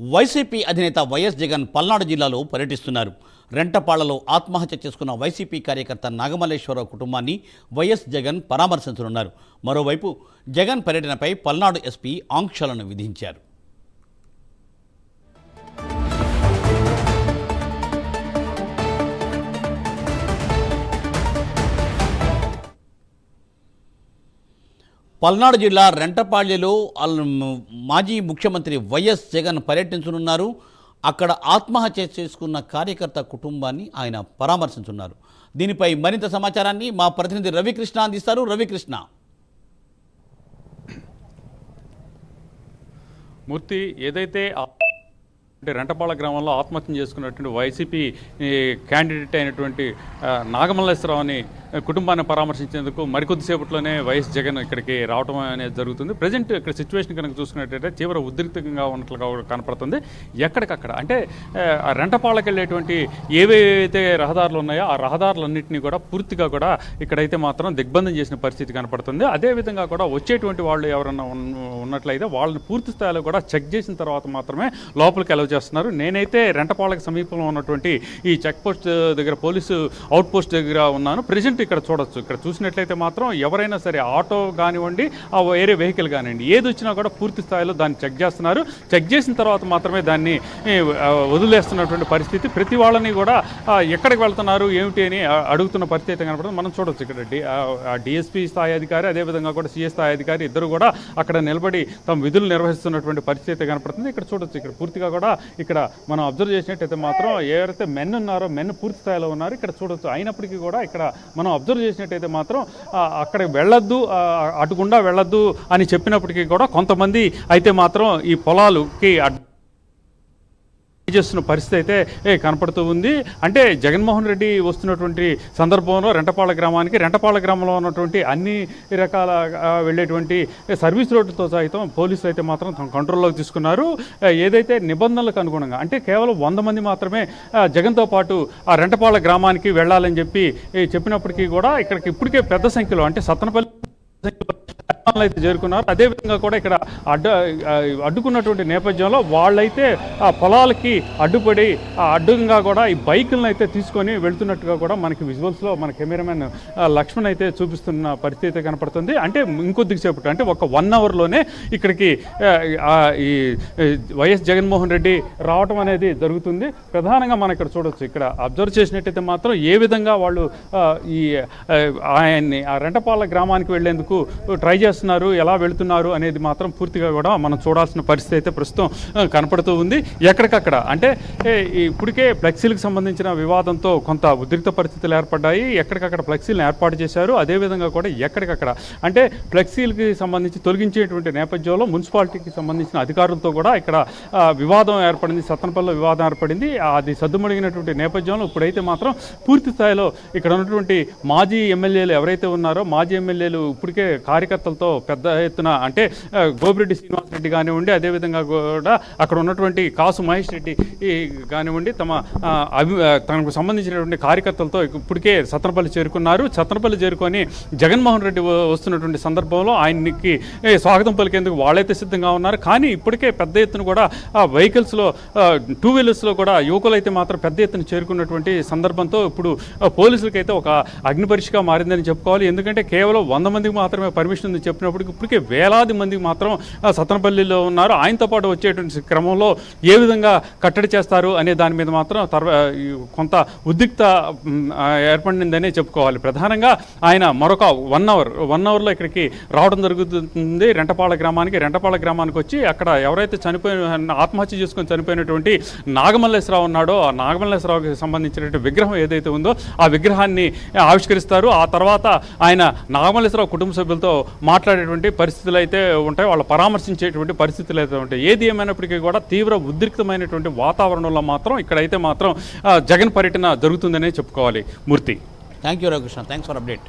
YCP అధినేత YS Jagan Palnadu జిల్లాలో పర్యటిస్తున్నారు. రెంటపాళ్ళలో ఆత్మహత్య చేసుకున్న వైసీపీ కార్యకర్త నాగమల్లేశ్వరరావు కుటుంబాన్ని వైఎస్ జగన్ పరామర్శించనున్నారు. మరోవైపు జగన్ పర్యటనపై పల్నాడు ఎస్పీ ఆంక్షలను విధించారు. పల్నాడు జిల్లా రెంటపాళ్యలో మాజీ ముఖ్యమంత్రి వైఎస్ జగన్ పర్యటించనున్నారు. అక్కడ ఆత్మహత్య చేసుకున్న కార్యకర్త కుటుంబాన్ని ఆయన పరామర్శించున్నారు. దీనిపై మరింత సమాచారాన్ని మా ప్రతినిధి రవికృష్ణ అందిస్తారు. రవికృష్ణ. మూర్తి ఏదైతే అంటే రెంటపాళ గ్రామంలో ఆత్మహత్య చేసుకున్నటువంటి వైసీపీ క్యాండిడేట్ అయినటువంటి ఆ, నాగమల్లేశ్వరరావుని కుటుంబాన్ని పరామర్శించేందుకు మరికొద్దిసేపట్లోనే వైఎస్ జగన్ ఇక్కడికి రావడం అనేది జరుగుతుంది. ప్రజెంట్ ఇక్కడ సిచ్యువేషన్ కనుక చూసుకున్నట్టయితే తీవ్ర ఉద్రిక్తంగా ఉన్నట్లుగా కనపడుతుంది. ఎక్కడికక్కడ? అంటే ఆ, ఆ వెళ్ళేటువంటి ఏవైతే రహదారులు ఉన్నాయో ఆ రహదారులన్నింటినీ కూడా పూర్తిగా కూడా ఇక్కడైతే మాత్రం దిగ్బంధం చేసిన పరిస్థితి కనపడుతుంది. అదేవిధంగా కూడా వచ్చేటువంటి వాళ్ళు ఎవరన్నా ఉన్నట్లయితే వాళ్ళని పూర్తి స్థాయిలో కూడా చెక్ చేసిన తర్వాత మాత్రమే లోపలికి అలౌ చేస్తున్నారు. నేనైతే రెంటపాలకు సమీపంలో ఉన్నటువంటి ఈ చెక్ పోస్ట్ దగ్గర పోలీసు అవుట్ పోస్ట్ దగ్గర ఉన్నాను. ప్రజెంట్ ఇక్కడ చూడొచ్చు. ఇక్కడ చూసినట్లయితే మాత్రం ఎవరైనా సరే ఆటో కానివ్వండి ఆ వేరే వెహికల్ కానివ్వండి ఏది వచ్చినా కూడా పూర్తి స్థాయిలో దాన్ని చెక్ చేస్తున్నారు. చెక్ చేసిన తర్వాత మాత్రమే దాన్ని వదిలేస్తున్నటువంటి పరిస్థితి. ప్రతి వాళ్ళని కూడా ఎక్కడికి వెళ్తున్నారు ఏమిటి అని అడుగుతున్న పరిస్థితి అయితే కనపడుతుంది మనం చూడొచ్చు ఇక్కడ డిఎస్పీ స్థాయి అధికారి అదేవిధంగా కూడా సిఎస్ స్థాయి అధికారి ఇద్దరు కూడా అక్కడ నిలబడి తమ విధులు నిర్వహిస్తున్నటువంటి పరిస్థితి అయితే కనపడుతుంది. ఇక్కడ చూడొచ్చు. ఇక్కడ పూర్తిగా కూడా ఇక్కడ మనం అబ్జర్వ్ చేసినట్టయితే మాత్రం ఎవరైతే మెన్ ఉన్నారో మెన్ పూర్తి స్థాయిలో ఉన్నారు ఇక్కడ చూడొచ్చు. అయినప్పటికీ కూడా ఇక్కడ మనం అబ్జర్వ్ చేసినట్టయితే మాత్రం ఆ, అక్కడికి వెళ్ళొద్దు ఆ, వెళ్ళొద్దు అని చెప్పినప్పటికీ కూడా కొంతమంది అయితే మాత్రం ఈ పొలాలుకి అడ్డు చేస్తున్న పరిస్థితి అయితే ఏ, కనపడుతూ ఉంది. అంటే జగన్మోహన్ రెడ్డి వస్తున్నటువంటి సందర్భంలో రెంటపాళ గ్రామానికి రెంటపాళ గ్రామంలో ఉన్నటువంటి అన్ని రకాల వెళ్ళేటువంటి సర్వీస్ రోడ్డుతో సైతం పోలీసులు అయితే మాత్రం తమ కంట్రోల్లోకి తీసుకున్నారు. ఏదైతే నిబంధనలకు అనుగుణంగా అంటే కేవలం వంద మంది మాత్రమే జగన్తో పాటు ఆ రెంటపాళ గ్రామానికి వెళ్ళాలని చెప్పి చెప్పినప్పటికీ కూడా ఇక్కడికి ఇప్పటికే పెద్ద సంఖ్యలో అంటే సత్తనపల్లి అయితే చేరుకున్నారు. అదేవిధంగా కూడా ఇక్కడ అడ్డు అడ్డుకున్నటువంటి నేపథ్యంలో వాళ్ళైతే ఆ పొలాలకి అడ్డుపడి ఆ అడ్డుగా కూడా ఈ బైకులను అయితే తీసుకొని వెళ్తున్నట్టుగా కూడా మనకి విజువల్స్లో మన కెమెరామెన్ లక్ష్మణ్ అయితే చూపిస్తున్న పరిస్థితి అయితే కనపడుతుంది. అంటే ఇంకొద్దిసేపటి అంటే ఒక వన్ అవర్లోనే ఇక్కడికి ఈ వైఎస్ జగన్మోహన్ రెడ్డి రావటం అనేది జరుగుతుంది. ప్రధానంగా మనం ఇక్కడ చూడొచ్చు ఇక్కడ అబ్జర్వ్ చేసినట్టయితే మాత్రం ఏ విధంగా వాళ్ళు ఈ ఆయన్ని ఆ రెంటపాల గ్రామానికి వెళ్ళేందుకు ట్రై చేస్తారు చేస్తున్నారు ఎలా వెళుతున్నారు అనేది మాత్రం పూర్తిగా కూడా మనం చూడాల్సిన పరిస్థితి అయితే ప్రస్తుతం కనపడుతూ ఉంది. ఎక్కడికక్కడ? అంటే ఇప్పటికే ఫ్లెక్సీలకు సంబంధించిన వివాదంతో కొంత ఉద్రిక్త పరిస్థితులు ఏర్పడ్డాయి. ఎక్కడికక్కడ ఫ్లెక్సీలను ఏర్పాటు చేశారు. అదేవిధంగా కూడా ఎక్కడికక్కడ? అంటే ఫ్లెక్సీలకి సంబంధించి తొలగించేటువంటి నేపథ్యంలో మున్సిపాలిటీకి సంబంధించిన అధికారులతో కూడా ఇక్కడ వివాదం ఏర్పడింది. సత్తనపల్లిలో వివాదం ఏర్పడింది. అది సద్దుమడిగినటువంటి నేపథ్యంలో ఇప్పుడైతే మాత్రం పూర్తి స్థాయిలో ఇక్కడ ఉన్నటువంటి మాజీ ఎమ్మెల్యేలు ఎవరైతే ఉన్నారో మాజీ ఎమ్మెల్యేలు ఇప్పటికే కార్యకర్తలతో పెద్ద ఎత్తున అంటే గోపిరెడ్డి శ్రీనివాస్ రెడ్డి కానివ్వండి అదేవిధంగా కూడా అక్కడ ఉన్నటువంటి కాసు మహేష్ రెడ్డి కానివ్వండి తమ అభి తనకు సంబంధించినటువంటి కార్యకర్తలతో ఇప్పటికే సత్రపల్లి చేరుకున్నారు. సత్రపల్లి చేరుకొని జగన్మోహన్ రెడ్డి వస్తున్నటువంటి సందర్భంలో ఆయనకి స్వాగతం పలికేందుకు వాళ్ళైతే సిద్ధంగా ఉన్నారు. కానీ ఇప్పటికే పెద్ద ఎత్తున కూడా వెహికల్స్లో టూ వీలర్స్లో కూడా యువకులు అయితే మాత్రం పెద్ద ఎత్తున చేరుకున్నటువంటి సందర్భంతో ఇప్పుడు పోలీసులకైతే ఒక అగ్నిపరీక్షగా మారిందని చెప్పుకోవాలి. ఎందుకంటే కేవలం వంద మందికి మాత్రమే పర్మిషన్ ఉంది చెప్పినప్పటికీ ఇప్పటికే వేలాది మంది మాత్రం సతనపల్లిలో ఉన్నారు. ఆయనతో పాటు వచ్చేటువంటి క్రమంలో ఏ విధంగా కట్టడి చేస్తారు అనే దాని మీద మాత్రం తర్వా కొంత ఉద్రిక్త ఏర్పడిందనే చెప్పుకోవాలి. ప్రధానంగా ఆయన మరొక వన్ అవర్ వన్ అవర్లో ఇక్కడికి రావడం జరుగుతుంది. రెంటపాళ గ్రామానికి రెంటపాళ గ్రామానికి వచ్చి అక్కడ ఎవరైతే చనిపోయిన ఆత్మహత్య చేసుకొని చనిపోయినటువంటి నాగమల్లేశ్వరరావు ఉన్నాడో ఆ నాగమల్లేశ్వరరావుకి సంబంధించినటువంటి విగ్రహం ఏదైతే ఉందో ఆ విగ్రహాన్ని ఆవిష్కరిస్తారు. ఆ తర్వాత ఆయన నాగమల్లేశ్వరరావు కుటుంబ సభ్యులతో మాట్లాడేటువంటి పరిస్థితులు అయితే ఉంటాయి వాళ్ళు పరామర్శించేటువంటి పరిస్థితులు అయితే ఉంటాయి. ఏది ఏమైనప్పటికీ కూడా తీవ్ర ఉద్రిక్తమైనటువంటి వాతావరణంలో మాత్రం ఇక్కడైతే మాత్రం జగన్ పర్యటన జరుగుతుందనే చెప్పుకోవాలి. Murthy. Thank you Ravikrishna thanks for update